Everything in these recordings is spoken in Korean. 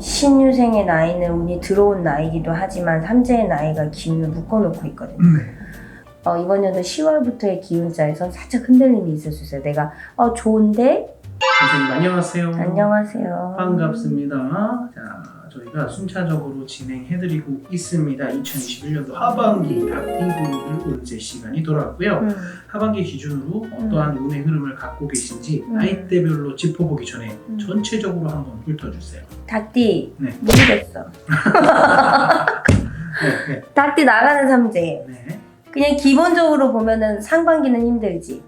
신유생의 나이는 운이 들어온 나이기도 하지만 삼재의 나이가 기운을 묶어놓고 있거든요. 네. 어, 이번 연도 10월부터의 기운자에서 살짝 흔들림이 있을 수 있어요. 내가 어 좋은데 선생님 안녕하세요. 안녕하세요. 반갑습니다. 자, 저희가 순차적으로 진행해드리고 있습니다. 2021년도 하반기 닭띠분들 운세 시간이 돌아왔고요. 음, 하반기 기준으로 어떠한 운의 흐름을 갖고 계신지 음. 나이대별로 짚어보기 전에 음. 전체적으로 한번 훑어주세요. 닭띠 네. 모르겠어. 네, 네, 닭띠 나가는 삼재. 네. 그냥 기본적으로 보면은 상반기는 힘들지.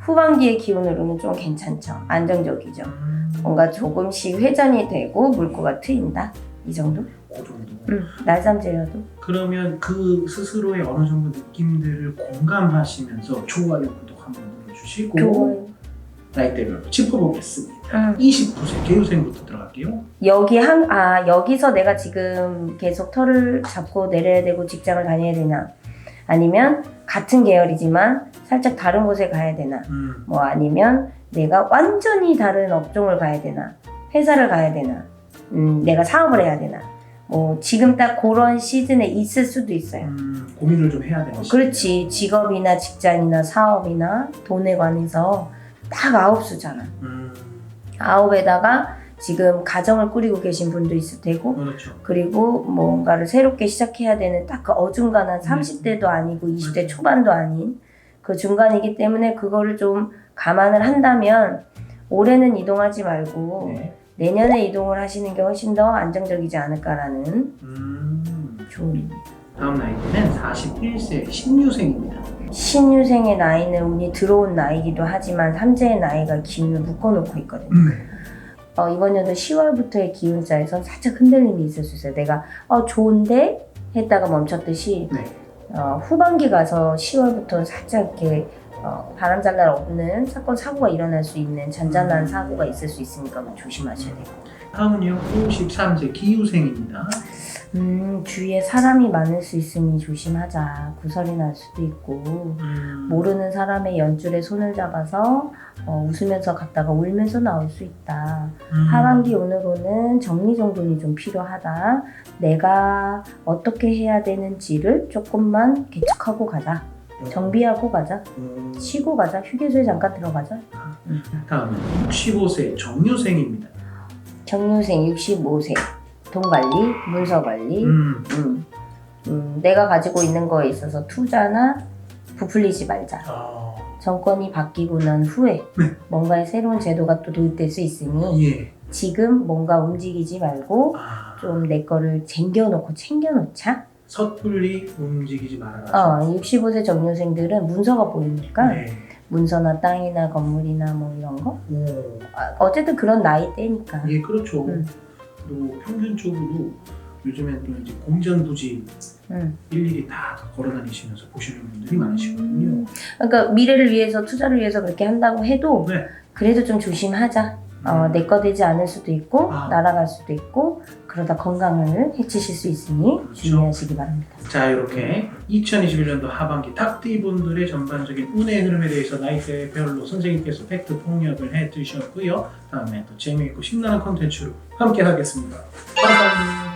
후반기의 기운으로는 좀 괜찮죠. 안정적이죠. 음, 뭔가 조금씩 회전이 되고 물꼬가 트인다. 이 정도? 그 정도. 음, 날삼재여도. 그러면 그 스스로의 어느 정도 느낌들을 공감하시면서 좋아요, 구독 한번 눌러주시고 좋아요. 나이대별로 짚어보겠습니다. 음. 29세 개요생부터 들어갈게요. 여기 한, 아, 여기서 내가 지금 계속 털을 잡고 내려야 되고 직장을 다녀야 되나? 아니면 같은 계열이지만 살짝 다른 곳에 가야 되나? 음, 뭐 아니면 내가 완전히 다른 업종을 가야 되나? 회사를 가야 되나? 음, 내가 사업을 해야 되나? 뭐 지금 딱 그런 시즌에 있을 수도 있어요. 음, 고민을 좀 해야 되는. 그렇지. 직업이나 직장이나 사업이나 돈에 관해서 딱 아홉 수잖아. 음, 아홉에다가 지금 가정을 꾸리고 계신 분도 있을 테고 그렇죠. 그리고 뭔가를 새롭게 시작해야 되는 딱 그 어중간한 네. 30대도 아니고 20대 맞아요. 초반도 아닌 그 중간이기 때문에 그거를 좀 감안을 한다면 올해는 이동하지 말고 네. 내년에 이동을 하시는 게 훨씬 더 안정적이지 않을까라는 음, 조언입니다. 다음 나이대는 41세 신유생입니다. 신유생의 나이는 운이 들어온 나이기도 하지만 삼재의 나이가 기운을 묶어놓고 있거든요. 어, 이번 연도 10월부터의 기운자에서 살짝 흔들림이 있을 수 있어요. 내가 어 좋은데 했다가 멈췄듯이 네. 어, 후반기 가서 10월부터 살짝 이렇게 어, 바람 잘 날 없는 사건 사고가 일어날 수 있는 잔잔한 음. 사고가 있을 수 있으니까 뭐 조심하셔야 돼요. 다음은요 53세 기유생입니다. 음 주위에 사람이 많을 수 있으니 조심하자. 구설이 날 수도 있고 음, 모르는 사람의 연줄에 손을 잡아서 어, 웃으면서 갔다가 울면서 나올 수 있다. 음, 하반기 운으로는 정리정돈이 좀 필요하다. 내가 어떻게 해야 되는지를 조금만 개척하고 가자. 정비하고 가자. 음, 쉬고 가자. 휴게소에 잠깐 들어가자. 다음은 65세 정유생입니다. 정유생 65세. 돈 관리, 문서 관리. 음, 음. 음, 내가 가지고 있는 거에 있어서 투자나 부풀리지 말자. 아, 정권이 바뀌고 난 후에 네. 뭔가의 새로운 제도가 또 도입될 수 있으니 예. 지금 뭔가 움직이지 말고 아, 좀 내 거를 쟁겨놓고 챙겨놓자. 섣불리 움직이지 말아라. 어, 65세 정년생들은 문서가 보이니까 네. 문서나 땅이나 건물이나 뭐 이런 거 오, 아, 어쨌든 그런 나이 대니까 예, 그렇죠. 음. 그리고 평균적으로 요즘엔 또 이제 공전 부지 음. 일일이 다 걸어다니시면서 보시는 분들이 많으시거든요. 그러니까 미래를 위해서 투자를 위해서 그렇게 한다고 해도 네. 그래도 좀 조심하자 어, 음. 내거 되지 않을 수도 있고 아. 날아갈 수도 있고 그러다 건강을 해치실 수 있으니 그렇죠. 주의하시기 바랍니다 자 이렇게 2021년도 하반기 탁띠 분들의 전반적인 운의 흐름에 대해서 나이대별로 선생님께서 팩트 폭력을 해주셨고요. 다음에 또 재미있고 신나는 컨텐츠로 함께 하겠습니다. 감사합니다.